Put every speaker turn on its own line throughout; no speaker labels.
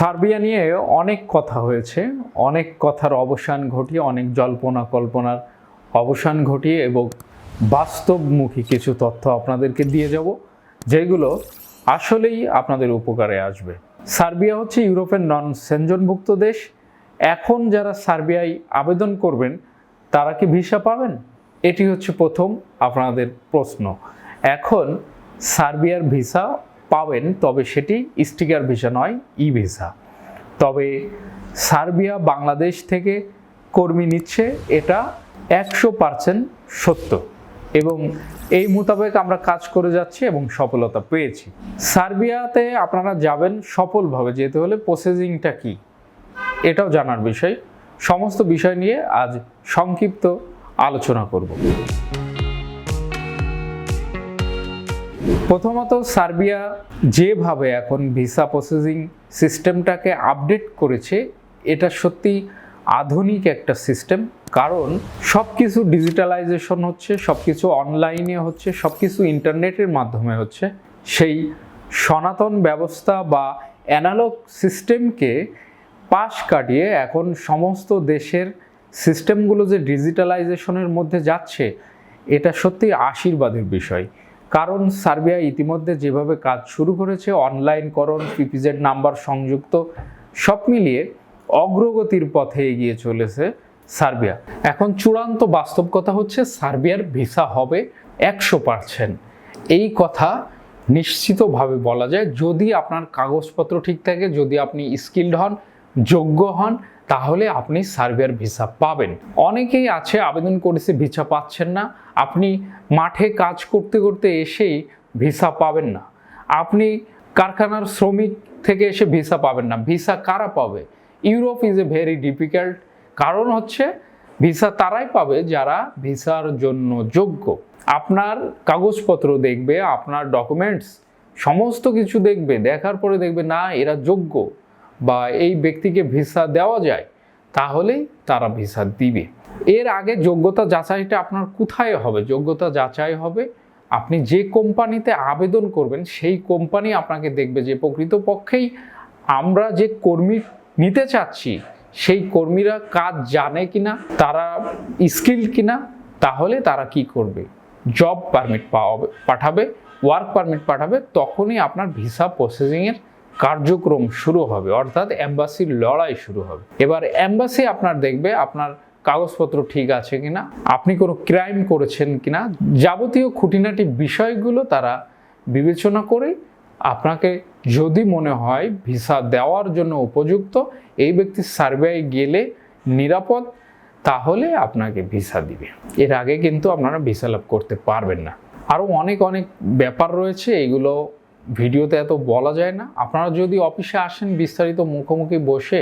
Serbia নিয়ে অনেক কথা হয়েছে, অনেক কথার অবসান ঘটিয়ে, অনেক জল্পনা কল্পনার অবসান ঘটিয়ে এবং বাস্তবমুখী কিছু তথ্য আপনাদেরকে দিয়ে যাব, যেগুলো আসলেই আপনাদের উপকারে আসবে। সার্বিয়া হচ্ছে ইউরোপের নন সেনজনভুক্ত দেশ। এখন যারা সার্বিয়ায় আবেদন করবেন, তারা কি ভিসা পাবেন? এটি হচ্ছে প্রথম আপনাদের প্রশ্ন। এখন সার্বিয়ার ভিসা পাবেন, তবে সেটি স্টিকার ভিসা নয় ই ভিসা তবে সার্বিয়া বাংলাদেশ থেকে কর্মী নিচ্ছে এটা একশো পার্সেন্ট সত্য এবং এই মোতাবেক আমরা কাজ করে যাচ্ছি এবং সফলতা পেয়েছি। সার্বিয়াতে আপনারা যাবেন সফলভাবে, যেতে হলে প্রসেসিংটা কী, এটাও জানার বিষয়। সমস্ত বিষয় নিয়ে আজ সংক্ষিপ্ত আলোচনা করব। প্রথমত সার্বিয়া যেভাবে এখন ভিসা প্রসেসিং সিস্টেমটাকে আপডেট করেছে, এটা সত্যি আধুনিক একটা সিস্টেম। কারণ সব কিছু ডিজিটালাইজেশন হচ্ছে সব কিছু অনলাইনে হচ্ছে সব কিছু ইন্টারনেটের মাধ্যমে হচ্ছে। সেই সনাতন ব্যবস্থা বা অ্যানালগ সিস্টেমকে পাশ কাটিয়ে এখন সমস্ত দেশের সিস্টেমগুলো যে ডিজিটালাইজেশনের মধ্যে যাচ্ছে, এটা সত্যি আশীর্বাদের বিষয়। কারণ সার্বিয়া ইতিমধ্যে যেভাবে কাজ শুরু করেছে, অনলাইনকরণ পিপিজেড নাম্বার সংযুক্ত, সব মিলিয়ে অগ্রগতির পথে এগিয়ে চলেছে সার্বিয়া। এখন চূড়ান্ত বাস্তব কথা হচ্ছে, সার্বিয়ার ভিসা হবে একশো পার্সেন্ট এই কথা নিশ্চিতভাবে বলা যায়। যদি আপনার কাগজপত্র ঠিক থাকে, যদি আপনি স্কিল্ড হন যোগ্য হন, তাহলে আপনি সার্বিয়ার ভিসা পাবেন। অনেকেই আছে, আবেদন করেছে, ভিসা পাচ্ছেন না। আপনি মাঠে কাজ করতে করতে এসেই ভিসা পাবেন না। আপনি কারখানার শ্রমিক থেকে এসে ভিসা পাবেন না। ভিসা কারা পাবে? Europe is a very difficult কারণ হচ্ছে, ভিসা তারাই পাবে যারা ভিসার জন্য যোগ্য। আপনার কাগজপত্র দেখবে, আপনার ডকুমেন্টস সমস্ত কিছু দেখবে, দেখার পরে দেখবে, না, এরা যোগ্য। বা এই ব্যক্তিকে ভিসা দেওয়া যায়, তাহলেই তারা ভিসা দিবে। এর আগে যোগ্যতা যাচাইটা আপনার কোথায় হবে? যোগ্যতা যাচাই হবে, আপনি যে কোম্পানিতে আবেদন করবেন, সেই কোম্পানি আপনাকে দেখবে যে প্রকৃতপক্ষেই আমরা যে কর্মী নিতে চাচ্ছি, সেই কর্মীরা কাজ জানে কিনা, তারা স্কিল কিনা, তাহলে তারা কি করবে? জব পারমিট পাওয়াবে, পাঠাবে, ওয়ার্ক পারমিট পাঠাবে, তখনই আপনার ভিসা প্রসেসিংয়ের কার্যক্রম শুরু হবে, অর্থাৎ অ্যাম্বাসির লড়াই শুরু হবে। এবার অ্যাম্বাসি আপনার দেখবে আপনার কাগজপত্র ঠিক আছে কিনা, আপনি কোনো ক্রাইম করেছেন কিনা, যাবতীয় খুঁটিনাটি বিষয়গুলো তারা বিবেচনা করে আপনাকে যদি মনে হয় ভিসা দেওয়ার জন্য উপযুক্ত, এই ব্যক্তি সার্ভেয় গেলে নিরাপদ, তাহলে আপনাকে ভিসা দিবে। এর আগে কিন্তু আপনারা ভিসা লাভ করতে পারবেন না। আরও অনেক অনেক ব্যাপার রয়েছে, এগুলো ভিডিওতে এত বলা যায় না। আপনারা যদি অফিসে আসেন, বিস্তারিত মুখোমুখি বসে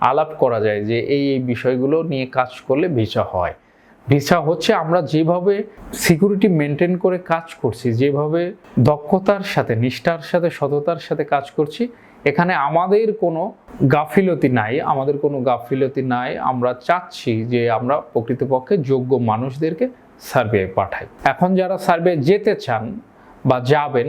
আলাপ করা যায় যে এই এই বিষয়গুলো নিয়ে কাজ করলে ভিসা হয়। ভিসা হচ্ছে আমরা যেভাবে সিকিউরিটি মেনটেন করে কাজ করছি, যেভাবে দক্ষতার সাথে, নিষ্ঠার সাথে, সততার সাথে কাজ করছি, এখানে আমাদের কোনো গাফিলতি নাই, আমাদের কোনো গাফিলতি নাই। আমরা চাচ্ছি যে আমরা প্রকৃতপক্ষে যোগ্য মানুষদেরকে সার্ভে পাঠাই। এখন যারা সার্ভে যেতে চান বা যাবেন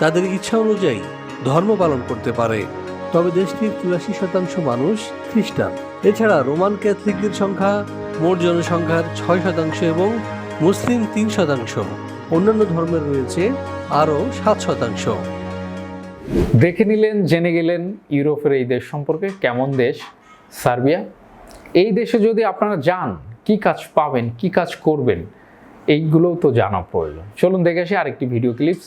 তাদের ইচ্ছা অনুযায়ী ধর্ম পালন করতে পারে। তবে দেশটির চুরাশি শতাংশ মানুষ খ্রিস্টান। এছাড়া রোমান ক্যাথলিকদের সংখ্যা মোট জনসংখ্যার ছয় শতাংশ এবং মুসলিম তিন শতাংশ। অন্যান্য ধর্মের রয়েছে আরও সাত শতাংশ।
দেখে নিলেন, জেনে গেলেন ইউরোপের এই দেশ সম্পর্কে কেমন দেশ? সার্বিয়া? এই দেশে যদি আপনারা যান, কি কাজ পাবেন, কি কাজ করবেন, এইগুলোও তো জানা প্রয়োজন। চলুন দেখে আসি আরেকটি ভিডিও ক্লিপস।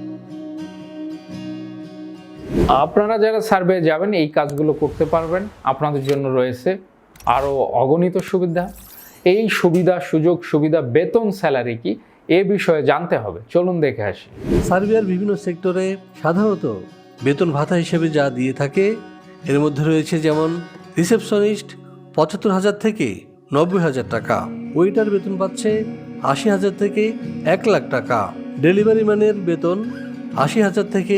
আপনারা যারা সার্ভে যাবেন, এই কাজগুলো করতে পারবেন। আপনাদের জন্য রয়েছে আরও অগণিত সুবিধা। এই সুবিধা, সুযোগ, সুবিধা, বেতন স্যালারি কি, এ বিষয়ে জানতে হবে। চলুন দেখে আসি।
সার্বিয়ার বিভিন্ন সেক্টরে সাধারণত বেতন ভাতা হিসেবে যা দিয়ে থাকে, এর মধ্যে রয়েছে যেমন রিসেপশনিস্ট পঁচাত্তর হাজার থেকে নব্বই হাজার টাকা, ওয়েটার বেতন পাচ্ছে আশি হাজার থেকে এক লাখ টাকা, ডেলিভারি ম্যানের বেতন আশি হাজার থেকে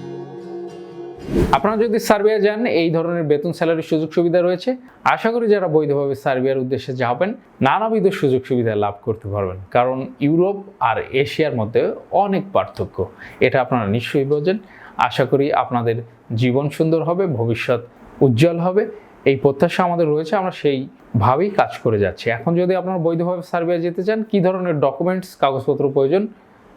আপনারা যদি সার্বিয়া যান, এই ধরনের বেতন স্যালারি সুযোগ সুবিধা রয়েছে। আশা করি যারা বৈধভাবে সার্বিয়ার উদ্দেশ্যে যাবেন, নানাবিধ সুযোগ সুবিধা লাভ করতে পারবেন। কারণ ইউরোপ আর এশিয়ার মধ্যে অনেক পার্থক্য। এটা আপনারা নিশ্চয়ই বোঝেন। আশা করি আপনাদের জীবন সুন্দর হবে, ভবিষ্যৎ উজ্জ্বল হবে। এই প্রত্যাশা আমাদের রয়েছে, আমরা সেইভাবেই কাজ করে যাচ্ছি। এখন যদি আপনারা বৈধভাবে সার্বিয়া যেতে চান, কী ধরনের ডকুমেন্টস, কাগজপত্র প্রয়োজন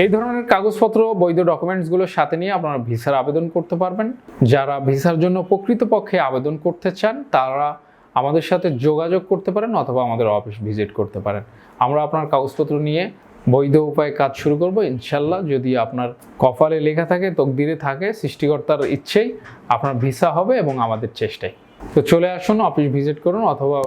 এই ধরনের কাগজপত্র, বৈধ ডকুমেন্টসগুলো সাথে নিয়ে আপনারা ভিসার আবেদন করতে পারবেন। যারা ভিসার জন্য প্রকৃতপক্ষে আবেদন করতে চান, তারা আমাদের সাথে যোগাযোগ করতে পারেন অথবা আমাদের অফিস ভিজিট করতে পারেন। আমরা আপনার কাগজপত্র নিয়ে বৈধ উপায়ে কাজ শুরু করব। ইনশাল্লাহ যদি আপনার কপালে লেখা থাকে, তকদিরে থাকে, সৃষ্টিকর্তার ইচ্ছেই আপনার ভিসা হবে এবং আমাদের চেষ্টায় তো চলে আসুন, অফিস ভিজিট করুন অথবা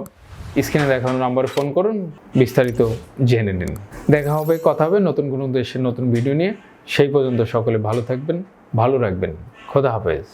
স্ক্রিনে দেখানো নাম্বারে ফোন করুন, বিস্তারিত জেনে নিন। দেখা হবে, কথা হবে নতুন কোনো দেশের নতুন ভিডিও নিয়ে। সেই পর্যন্ত সকলে ভালো থাকবেন, ভালো রাখবেন। খোদা হাফেজ।